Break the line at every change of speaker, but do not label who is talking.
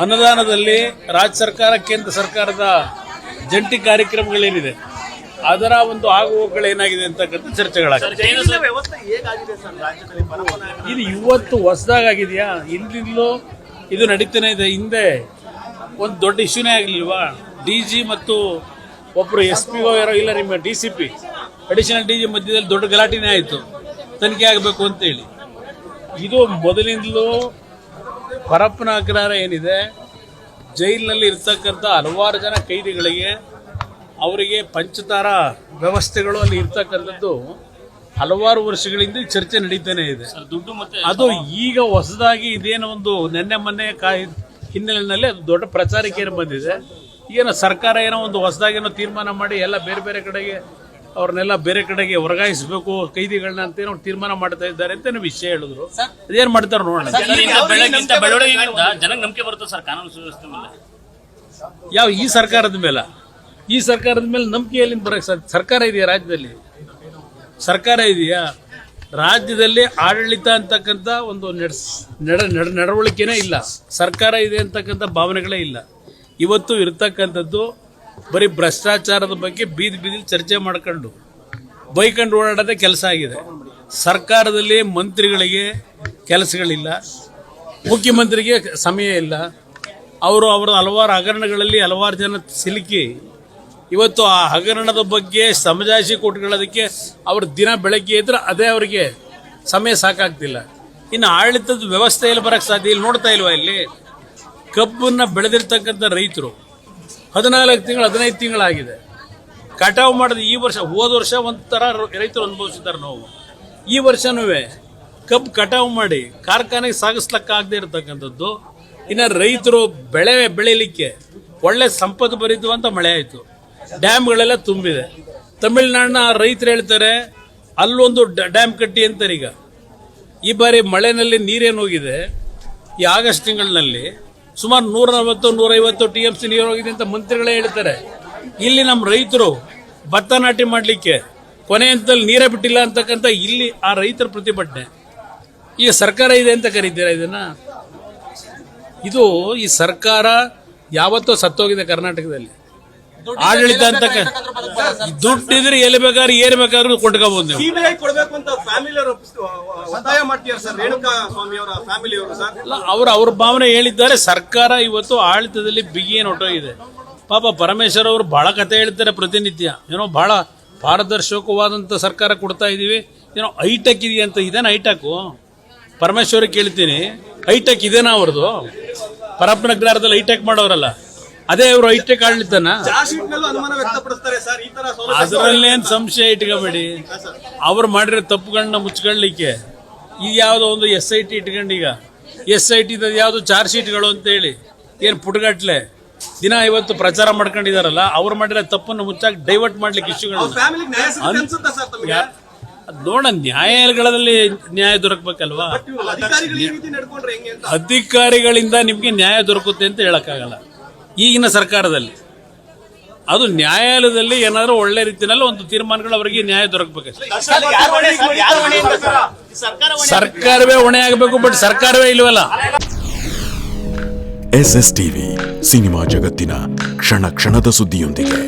ಅನುದಾನದಲ್ಲಿ ರಾಜ್ಯ ಸರ್ಕಾರ ಕೇಂದ್ರ ಸರ್ಕಾರದ ಜಂಟಿ ಕಾರ್ಯಕ್ರಮಗಳೇನಿದೆ ಅದರ ಒಂದು ಆಗುಹೋಗುಗಳೇನಾಗಿದೆ ಅಂತಕ್ಕಂಥ ಚರ್ಚೆಗಳಾಗಿದೆ
ಜೈನ ವ್ಯವಸ್ಥೆ ಹೇಗಾಗಿದೆ ಸರ್? ರಾಜ್ಯದಲ್ಲಿ ಪರಮಾನ
ಇದು ಇವತ್ತು ಹೊಸದಾಗಿದೆಯಾ ಹಿಂದಿಂದಲೂ ಇದು ನಡೀತಾನೆ ಇದೆ. ಹಿಂದೆ ಒಂದು ದೊಡ್ಡ ಇಶ್ಯೂನೇ ಆಗಲಿಲ್ವಾ? ಡಿ ಜಿ ಮತ್ತು ಒಬ್ಬರು ಎಸ್ ಪಿ ಓ ಯಾರೋ ಇಲ್ಲ ನಿಮ್ಮ D C P additional D G ಮಧ್ಯದಲ್ಲಿ ದೊಡ್ಡ ಗಲಾಟಿನೇ ಆಯಿತು. ತನಿಖೆ ಆಗಬೇಕು ಅಂತೇಳಿ. ಇದು ಮೊದಲಿಂದಲೂ ಪರಪ್ಪನ ಅಗ್ರಹಾರ ಏನಿದೆ? ಜೈಲಿನಲ್ಲಿ ಇರ್ತಕ್ಕಂಥ ಹಲವಾರು ಜನ ಕೈದಿಗಳಿಗೆ ಅವರಿಗೆ ಪಂಚತಾರ ವ್ಯವಸ್ಥೆಗಳು ಅಲ್ಲಿ ಇರ್ತಕ್ಕಂಥದ್ದು ಹಲವಾರು ವರ್ಷಗಳಿಂದ ಚರ್ಚೆ ನಡೀತಾನೆ ಇದೆ.
ದುಡ್ಡು ಮತ್ತೆ
ಅದು ಈಗ ಹೊಸದಾಗಿ ಇದೇನೋ ಒಂದು ನೆನ್ನೆ ಮೊನ್ನೆ ಕಾಯಿ ಹಿನ್ನೆಲೆಯಲ್ಲಿ ಅದು ದೊಡ್ಡ ಪ್ರಚಾರಕ್ಕೆ ಏನು ಬಂದಿದೆ. ಏನೋ ಸರ್ಕಾರ ಏನೋ ಒಂದು ಹೊಸದಾಗಿ ಏನೋ ತೀರ್ಮಾನ ಮಾಡಿ ಎಲ್ಲ ಬೇರೆ ಬೇರೆ ಕಡೆಗೆ ಅವ್ರನ್ನೆಲ್ಲ ಬೇರೆ ಕಡೆಗೆ ವರ್ಗಾಯಿಸಬೇಕು ಕೈದಿಗಳನ್ನ ಅಂತ ಏನೋ ತೀರ್ಮಾನ ಮಾಡ್ತಾ ಇದ್ದಾರೆ ಅಂತ ವಿಷಯ ಹೇಳಿದ್ರು. ಅದೇನ್ ಮಾಡ್ತಾರೆ ನೋಡೋಣ.
ಜನಕ್ಕೆ ನಂಬಿಕೆ ಬರುತ್ತೆ ಸರ್ ಕಾನೂನು ಸುವ್ಯವಸ್ಥೆ ಮೇಲೆ?
ಯಾವ ಈ ಸರ್ಕಾರದ ಮೇಲೆ? ಈ ಸರ್ಕಾರದ ಮೇಲೆ ನಂಬಿಕೆ ಎಲ್ಲಿಂದ ಬರಕ್ಕೆ ಸರ್ ಸರ್ಕಾರ ಇದೆಯಾ ರಾಜ್ಯದಲ್ಲಿ? ಸರ್ಕಾರ ಇದೆಯಾ? ರಾಜ್ಯದಲ್ಲಿ ಆಡಳಿತ ಅಂತಕ್ಕಂಥ ಒಂದು ನಡೆಸ್ ನಡ ನಡ ನಡವಳಿಕೆನೇ ಇಲ್ಲ. ಸರ್ಕಾರ ಇದೆ ಅಂತಕ್ಕಂಥ ಭಾವನೆಗಳೇ ಇಲ್ಲ. ಇವತ್ತು ಇರ್ತಕ್ಕಂಥದ್ದು ಬರೀ ಭ್ರಷ್ಟಾಚಾರದ ಬಗ್ಗೆ ಬೀದಿ ಬೀದಿಲಿ ಚರ್ಚೆ ಮಾಡ್ಕೊಂಡು ಬೈಕಂಡು ಓಡಾಡೋದೇ ಕೆಲಸ ಆಗಿದೆ. ಸರ್ಕಾರದಲ್ಲಿ ಮಂತ್ರಿಗಳಿಗೆ ಕೆಲಸಗಳಿಲ್ಲ. ಮುಖ್ಯಮಂತ್ರಿಗೆ ಸಮಯ ಇಲ್ಲ. ಅವರು ಅವರ ಹಲವಾರು ಹಗರಣಗಳಲ್ಲಿ ಹಲವಾರು ಜನ ಸಿಲುಕಿ ಇವತ್ತು ಆ ಹಗರಣದ ಬಗ್ಗೆ ಸಮಜಾಯಿಷಿ ಕೊಟ್ಕೊಳ್ಳೋದಕ್ಕೆ ಅವ್ರ ದಿನ ಬೆಳಗ್ಗೆ ಇದ್ರೆ ಅದೇ ಅವರಿಗೆ ಸಮಯ ಸಾಕಾಗ್ತಿಲ್ಲ. ಇನ್ನು ಆಡಳಿತದ ವ್ಯವಸ್ಥೆಯಲ್ಲಿ ಬರೋಕ್ಕೆ ಸಾಧ್ಯ ಇಲ್ಲಿ. ನೋಡ್ತಾ ಇಲ್ವಾ ಇಲ್ಲಿ? ಕಬ್ಬನ್ನು ಬೆಳೆದಿರ್ತಕ್ಕಂಥ ರೈತರು. ಹದಿನಾಲ್ಕು ತಿಂಗಳು, ಹದಿನೈದು ತಿಂಗಳಾಗಿದೆ. ಕಟಾವು ಮಾಡಿದ ಈ ವರ್ಷ, ಹೋದ ವರ್ಷ ಒಂಥರ ರೈತರು ಅನುಭವಿಸಿದ್ದಾರೆ ನೋವು. ಈ ವರ್ಷನೂ ಕಬ್ಬು ಕಟಾವು ಮಾಡಿ ಕಾರ್ಖಾನೆಗೆ ಸಾಗಿಸ್ಲಕ್ಕಾಗದೇ ಇರತಕ್ಕಂಥದ್ದು. ಇನ್ನು ರೈತರು ಬೆಳೆ ಬೆಳೀಲಿಕ್ಕೆ ಒಳ್ಳೆ ಸಂಪತ್ತು ಅಂತ ಮಳೆ ಆಯಿತು. ಡ್ಯಾಮ್ಗಳೆಲ್ಲ ತುಂಬಿದೆ. ತಮಿಳ್ನಾಡಿನ ರೈತರು ಹೇಳ್ತಾರೆ, ಅಲ್ಲೊಂದು ಡ್ಯಾಮ್ ಕಟ್ಟಿ ಅಂತಾರೆ ಈಗ. ಈ ಬಾರಿ ಮಳೆನಲ್ಲಿ ನೀರೇನು ಹೋಗಿದೆ? ಈ ಆಗಸ್ಟ್ ತಿಂಗಳಿನಲ್ಲಿ ಸುಮಾರು ನೂರ ನಲವತ್ತು ನೂರೈವತ್ತು ಟಿ ಎಂ ಸಿ ನೀರು ಹೋಗಿದೆ ಅಂತ ಮಂತ್ರಿಗಳೇ ಹೇಳ್ತಾರೆ. ಇಲ್ಲಿ ನಮ್ಮ ರೈತರು ಭತ್ತ ನಾಟಿ ಮಾಡಲಿಕ್ಕೆ ಕೊನೆ ಹಂತದಲ್ಲಿ ನೀರೇ ಬಿಟ್ಟಿಲ್ಲ ಅಂತಕ್ಕಂಥ ಇಲ್ಲಿ ಆ ರೈತರ ಪ್ರತಿಭಟನೆ. ಈಗ ಸರ್ಕಾರ ಇದೆ ಅಂತ ಕರೀತೀರಾ ಇದನ್ನು? ಇದು ಈ ಸರ್ಕಾರ ಯಾವತ್ತೋ ಸತ್ತೋಗಿದೆ ಕರ್ನಾಟಕದಲ್ಲಿ. ಆಡಳಿತ ಅಂತ ದುಡ್ಡಿದ್ರೆ ಎಲ್ಲಿ ಬೇಕಾದ್ರೂ ಏನ್ ಬೇಕಾದ್ರೂ ಕೊಟ್ಕೋಬಹುದು ನೀವು.
ಸಿಬಿಐ ಕೊಡಬೇಕು ಅಂತ ಫ್ಯಾಮಿಲಿ ಅವರು ಒತ್ತಾಯ ಮಾಡ್ತಿದ್ದಾರೆ ಸರ್? ರೇಣುಕಾ ಸ್ವಾಮಿ ಅವರ ಫ್ಯಾಮಿಲಿ ಅವರು ಸರ್?
ಅಲ್ಲ ಅವ್ರ ಅವ್ರ ಭಾವನೆ ಹೇಳಿದ್ದಾರೆ. ಸರ್ಕಾರ ಇವತ್ತು ಆಡಳಿತದಲ್ಲಿ ಬಿಗಿ ಏನು ಹೊಟ್ಟೋಗಿದೆ. ಪಾಪ ಪರಮೇಶ್ವರ್ ಅವರು ಬಹಳ ಕತೆ ಹೇಳ್ತಾರೆ ಪ್ರತಿನಿತ್ಯ. ಏನೋ ಬಹಳ ಪಾರದರ್ಶಕವಾದಂಥ ಸರ್ಕಾರ ಕೊಡ್ತಾ ಇದ್ದೀವಿ ಏನೋ ಐಟೆಕ್ ಇದೆಯಾ ಅಂತ ಇದೇನು ಪರಮೇಶ್ವರ ಪರಮೇಶ್ವರ್ ಕೇಳ್ತೀನಿ. ಐಟೆಕ್ ಇದೇನಾ ಅವ್ರದ್ದು ಪರಪ್ಪನಗ್ರಹದಲ್ಲಿ ಐಟೆಕ್ ಮಾಡೋರಲ್ಲ. ಅದೇ ಅವರು ಐಟೆಕ್ ಆಡಳಿತನ ಅದರಲ್ಲೇನು ಸಂಶಯ ಇಟ್ಕೋಬೇಡಿ. ಅವ್ರು ಮಾಡಿರೋ ತಪ್ಪುಗಳನ್ನ ಮುಚ್ಕೊಳ್ಳಿಕ್ಕೆ ಈಗ ಯಾವುದೋ ಒಂದು ಎಸ್ ಐ ಟಿ ಇಟ್ಕೊಂಡು ಈಗ ಎಸ್ ಐ ಟಿ ಯಾವುದು ಚಾರ್ಜ್ ಶೀಟ್ಗಳು ಅಂತೇಳಿ. ಏನು ಪುಟ್ಗಟ್ಲೆ? ದಿನ ಇವತ್ತು ಪ್ರಚಾರ ಮಾಡ್ಕೊಂಡಿದಾರಲ್ಲ ಅವ್ರು ಮಾಡಿರೋ ತಪ್ಪನ್ನು ಮುಚ್ಚಾಕ್ ಡೈವರ್ಟ್ ಮಾಡ್ಲಿಕ್ಕೆ ಇಶ್ಯೂಗಳು ನೋಡ ನ್ಯಾಯಾಲಯಗಳಲ್ಲಿ ನ್ಯಾಯ ದೊರಕಬೇಕಲ್ವಾ? ಅಧಿಕಾರಿಗಳಿಂದ ನಿಮಗೆ ನ್ಯಾಯ ದೊರಕುತ್ತೆ ಅಂತ ಹೇಳಕ್ಕಾಗಲ್ಲ. ಈಗಿನ ಸರ್ಕಾರದಲ್ಲಿ. ಅದು ನ್ಯಾಯಾಲಯದಲ್ಲಿ ಏನಾದರೂ ಒಳ್ಳೆ ರೀತಿಯಲ್ಲಿ ಒಂದು ತೀರ್ಮಾನಗಳು ಅವರಿಗೆ ನ್ಯಾಯ ದೊರಕಬೇಕಷ್ಟೇ
ಸರ್ಕಾರ
ಸರ್ಕಾರವೇ ಹೊಣೆ ಆಗಬೇಕು, ಬಟ್ ಸರ್ಕಾರವೇ ಇಲ್ವಲ್ಲ?
ಎಸ್ ಎಸ್ ಟಿವಿ, ಸಿನಿಮಾ ಜಗತ್ತಿನ ಕ್ಷಣ ಕ್ಷಣದ ಸುದ್ದಿಯೊಂದಿಗೆ.